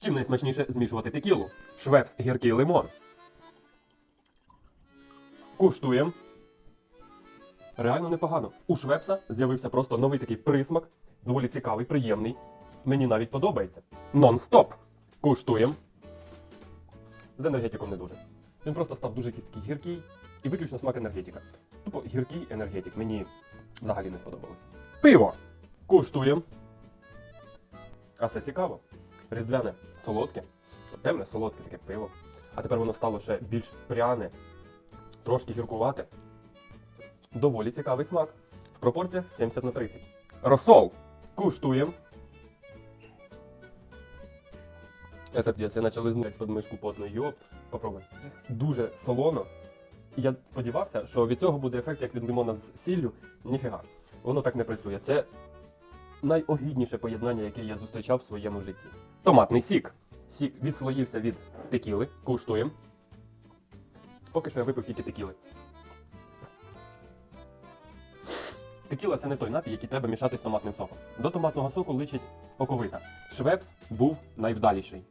чим найсмачніше змішувати текілу? Швепс гіркий лимон. Куштуємо. Реально непогано. У Швепса з'явився просто новий такий присмак, доволі цікавий, приємний. Мені навіть подобається. Нон-стоп. Куштуємо. З енергетиком не дуже. Він просто став дуже якийсь такий гіркий і виключно смак енергетика. Тупо гіркий енергетик. Мені взагалі не сподобалось. Пиво. Куштуємо. А це цікаво. Різдвяне солодке, темне солодке таке пиво. А тепер воно стало ще більш пряне, трошки гіркувате. Доволі цікавий смак. В пропорціях 70 на 30. Росол. Куштуємо. Это п'єць, я почав лизнути подмишку потну. Йоп, попробуй. Дуже солоно. Я сподівався, що від цього буде ефект, як від лимона з сіллю. Ніфіга. Воно так не працює. Це найогідніше поєднання, яке я зустрічав в своєму житті. Томатний сік. Сік відслоївся від текіли. Куштуємо. Поки що я випив тільки текіли. Текіла це не той напій, який треба мішати з томатним соком. До томатного соку личить оковита. Швепс був найвдаліший.